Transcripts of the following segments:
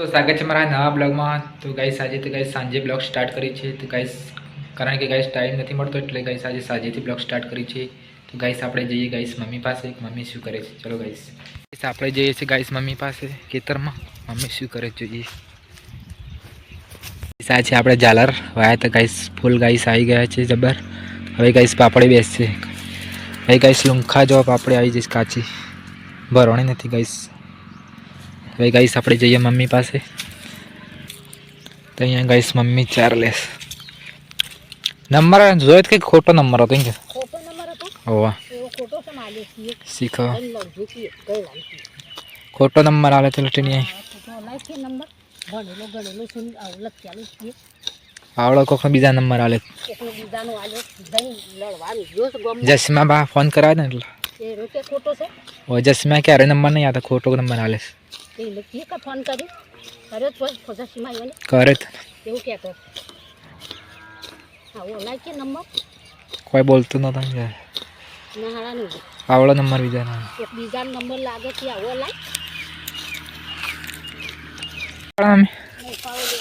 તો સ્વાગત છે મારા નવા બ્લોગમાં. તો ગાઈસ આજે તો ગાઈસ સાંજે બ્લોગ સ્ટાર્ટ કરી છે. તો ગાઈસ કારણ કે ગાઈસ ટાઈમ નથી મળતો એટલે ગાઈસ આજે સાંજેથી બ્લોગ સ્ટાર્ટ કરી છે. તો ગાઈસ આપણે જઈએ ગાઈસ મમ્મી પાસે. મમ્મી શું કરે છે? ચલો ગાઈસ આપણે જઈએ છીએ ગાઈસ મમ્મી પાસે ખેતરમાં. મમ્મી શું કરે છે જોઈએ. આ છે આપણે ઝાલર. વાયા તો ગાઈસ ફૂલ ગાઈસ આવી ગયા છે જબર. હવે ગાઈસ પાપડી બેસશે. હવે ગાઈસ લુંખા જવાબ આપણે આવી જઈશ કાચી. ભરવાની નથી ગાઈસ હવે ગાઈસ આપણે જઈએ મમ્મી પાસે. તો અહીંયા ગાઈસ મમ્મી ચાર લેસ નંબર જોયો કે ખોટો નંબર હતો કે. ખોટો નંબર હતો? ઓવા એવો ખોટો છે માલે છીએ શીખો. અને લડજો છીએ કઈ લાવી ખોટો નંબર આવે તો લટીની હા ખોટો લાવી છે નંબર? ભણેલો ગણેલો છે ને આવું લખ્યાલું છીએ આવડો કોક બીજા નંબર આલે. કોકનો બીજાનો આલ્યો દહીં લડવાનું. જો છે ગમ. જસમા બા ફોન કરાવે ને એટલે. એ રોકે ખોટો છે? ઓ જસમા ક્યારે નંબર નહીં આવતો ખોટો નંબર આલે તે લખીએ કે ફોન કરી કર્યો. તો ખોટા સીમા આવ્યો ને કરે એવું કહેતો આવો છે નંબર? કોઈ બોલતું નતો ને. ના આવડો નંબર બીજાનો એક બીજાનો નંબર લાગે કે આવો કાઢો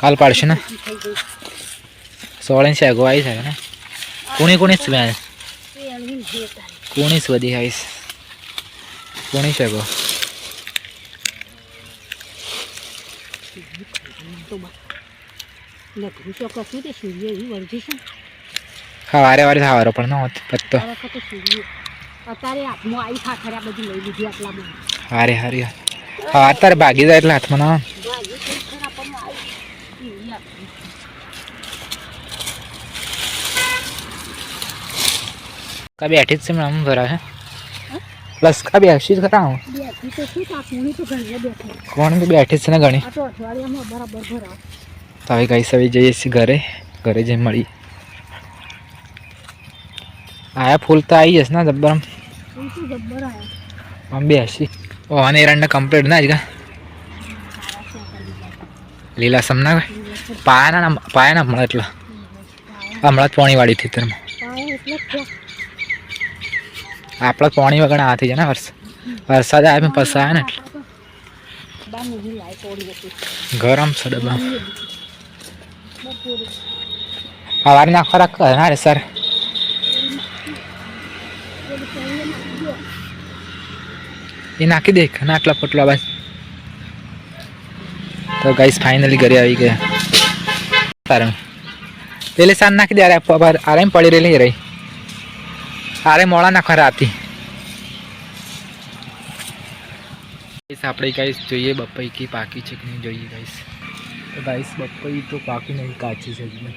કાલ પાડશે ને? સોળે છે આગો આવી શકે ને. કોણી કોણી જ કોણી વધી આવીશ કોણી છે? આગો તો બા તો કશું તે સૂર્ય એવી વર્જી છે હા વારે વારે સવારો પણ ન હોત પત્તો. આ અત્યારે હાથમાં આવી ખાખર્યા બધી લઈ લીધી આટલા બધું. હારે હારી હા અત્યારે ભાગી જાય એટલે હાથમાં ના. કા બેઠી જ છે મેમ ભરાવે પ્લસ કા બેસી જ ખરા હું? બેઠી તો શું આ પૂણી તો ઘણી બેઠી. કોણ બેઠી છે ને ઘણી? આ તો અઠવાડિયામાં બરાબર ભરાવ. તો હવે કઈ સવી જઈએ છીએ ઘરે. ઘરે જઈ મળી. આયા ફૂલ તો આવી જશે ને જબ્બર આમ? બે શું જબ્બર આવ્યા આમ બેસી. ઓ અને એરંડા કમ્પ્લીટ ના જ જાય લીલા સમના પાયાના પાયાના હમણાં એટલા. હમણાં જ પોણી વાળી થી તરમાં પાયા એટલે જ થયા આપણા પોણી વગર આ થઈ જાય ને વર્ષ. વરસાદ આવે પછી આવે ને એટલે. ગરમ છે ડબ્બા બપોરે સવારે નાખવા રાખ ના રે સર એ નાખી દે ના આટલા પોટલા બસ તો ગાઈસ ફાઇનલી ઘરે આવી ગયા કારણ પેલે સાન નાખી દે અરે આરે પડી રહેલી રહી આરે મોડા નાખવા રાતી ગાઈસ આપણે ગાઈસ જોઈએ બપઈ કી પાકી છે કે નહીં જોઈએ ગાઈસ ગાઈસ બપઈ તો પાકી નહીં, કાચી છે એકદમ.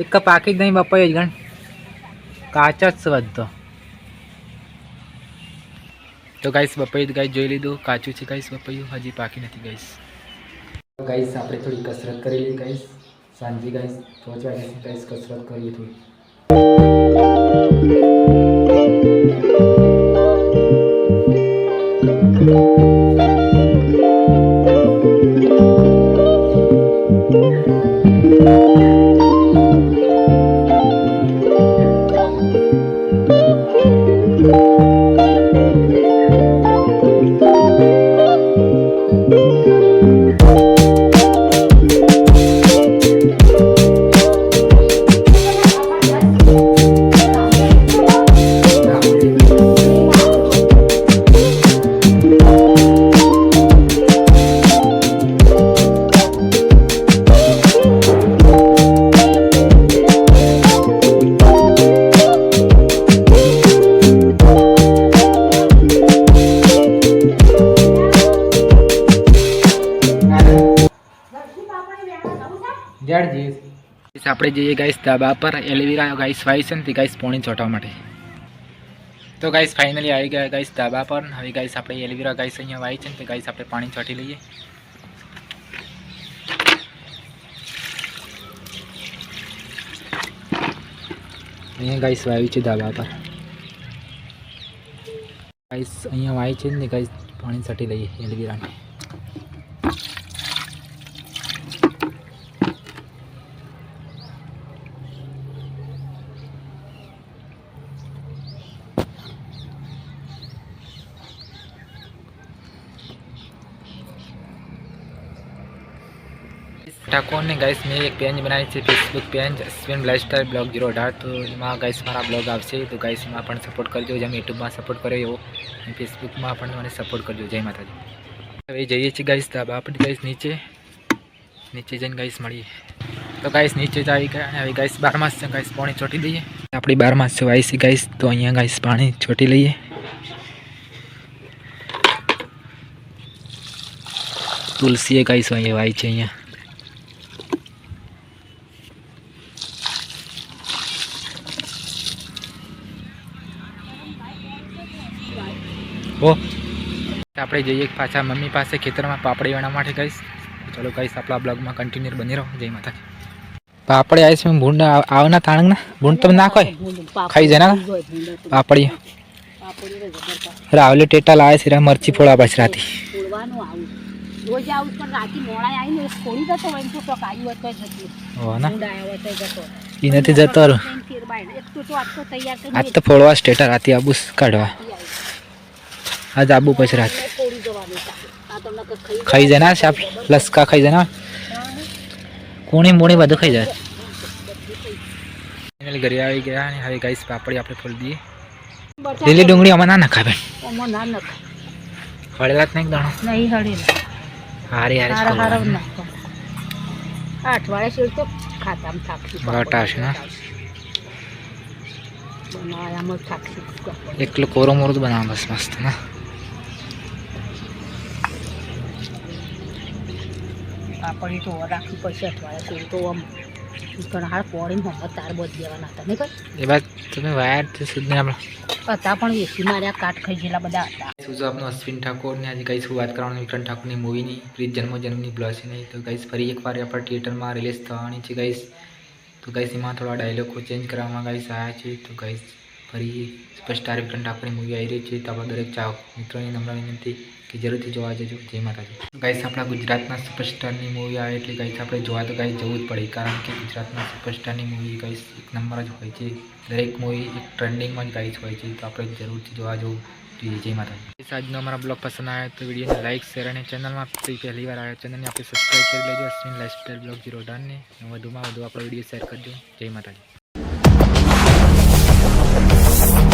એક પાકી જ નહીં બપઈ જ, ગણ. કાચા જ બધો. તો ગાઈસ બપઈ ગાઈસ જોઈ લીધું, કાચું છે ગાઈસ બપૈયું હજી પાકી નથી ગાઈસ. ગાઈસ, આપણે થોડી કસરત કરી લઈએ ગાઈસ. સાંજે ગાઈસ પહોંચવા ગાઈસ કસરત કરીએ થોડી. આપણે જઈએ ગાઈસ ધાબા પર. એલિવેરા ગાઈસ વાય છે ને તે ગાઈસ પોણી ચોંટવા માટે. તો ગાઈસ ફાઇનલી આવી ગયા ગાઈસ ધાબા પર. હવે ગાઈસ આપણે એલિવેરા ગાઈસ અહીંયા વાય છે ને તે ગાઈસ આપણે પાણી ચોંટી લઈએ. અહીંયા ગાઈસ વાવી છે ધાબા પર. ગાઈસ અહીંયા વાય છે ને ગાઈસ પાણી છાંટી લઈએ એલિવેરાને. ઠાકોરને ગાઈસ મેં એક પેજ બનાવી છે Facebook page Ashwin lifestyle blog zero અઢાર તો એમાં ગાઈસ મારા બ્લોગ આવશે. તો ગાઈસ પણ સપોર્ટ કરજો. જેમ યુટ્યુબમાં સપોર્ટ કર્યો એવો. અને ફેસબુકમાં પણ મને સપોર્ટ કરજો. જય માતાજી. હવે જઈએ છીએ ગાઈસ ધાબા આપણે ગાઈસ નીચે. નીચે જઈને ગાઈસ મળીએ. તો ગાઈસ નીચે જ આવી ગયા હવે ગાઈસ બારમાસ છે. ગાઈસ પાણી છોટી દઈએ. આપણી બાર માસ છે વાઈસી ગાઈસ તો અહીંયા ગાઈસ પાણી છોટી લઈએ. તુલસીએ ગાઈસ અહીંયા વાય છે અહીંયા. ઓ આપણે જઈએ પાછા મમ્મી પાસે ખેતરમાં પાપડી વેણા માટે કહીશ. ચલો કહીશ આપણા બ્લોગમાં કન્ટિન્યુ બની રહો. જય માતા પાપડી આવી છે ભૂંડ આવના તાણંગના? ભૂંડ તમે નાખો ખાઈ જાય ના? પાપડી રાવલે ટેટા લાવે છે મરચી ફોડા પાછી રાતી. રોજ આવું નથી જતો. એક તો ફોડવા સ્ટેટા રાતી આબુસ કાઢવા મેકી આવી. આજ આબુ પછી રાતે મેં ફોડી જવાનું છે. આ જાબુ પછરા ખાઈ જાય ના સાપ લસકા ખાઈ જાય ના કુણી મૂણી બધું ખાઈ જાય ફાઇનલી ઘરે આવી ગયા અને હવે ગાઈસ પાપડી આપણે ફોલ દઈએ લીલી ડુંગળી આમાં ના નખાવે આમાં ના નખાય. હળેલા જ નહીં દાણો નહીં હળેલા. હારી. નાખો. અઠવાડિયા તો ખાતામાં થાકશું. બટાશ ના? બનાવવામાં એકલું કોરો મોરો તો બનાવો બસ મસ્ત ના પાપડી તો રાખવી પડશે અઠવાડિયા શેર તો આમ ઘણા પોળીને હમણાં તાર બધ દેવાના હતા નહીં ભાઈ? એ વાત તમે વાયર સુધી આપણે હતા પણ વેસી માર્યા કાટ ખાઈ ગયેલા બધા હતા. શું આપનું અશ્વિન ઠાકોરને આજે કઈ શું વાત કરવાની વિક્રમ ઠાકોરની મૂવીની પ્રીત જન્મ જન્મની બ્લોસી તો ગઈશ ફરી એકવાર આપણે થિયેટરમાં રિલીઝ થવાની છે ગઈશ તો ગઈશ એમાં થોડા ડાયલોગો ચેન્જ કરવામાં ગઈશ આવ્યા છે. તો ગઈશ ફરી સુપરસ્ટાર વિક્રમ ઠાકોરની મૂવી આવી રહી છે. તો આપણા દરેક ચાહક મિત્રોની નમ્ર વિનંતી કે જરૂરથી જોવા જજો. જય માતાજી. ગાઈસ આપણા ગુજરાતના સુપરસ્ટારની મૂવી આવે એટલે ગાઈસ આપણે જોવા તો ગાઈસ જવું જ પડે. કારણ કે ગુજરાતના સુપરસ્ટારની મૂવી ગાઈસ એક નંબર જ હોય છે. દરેક મૂવી એક ટ્રેન્ડિંગમાં જ ગાઈસ હોય છે. તો આપણે જરૂરથી જોવા જવું જોઈએ. જય માતાજી. આજનો અમારા બ્લોગ પસંદ આવે તો વિડીયોને લાઇક શેર અને ચેનલમાં પહેલી વાર આવે ચેનલને આપણે સબસ્ક્રાઈબ કરી લેજો. અશ્વિન લાઇફસ્ટાઈલ બ્લોગ જીરો ડાનને વધુમાં વધુ આપણો વીડિયો શેર કરજો. જય માતાજી. Yes.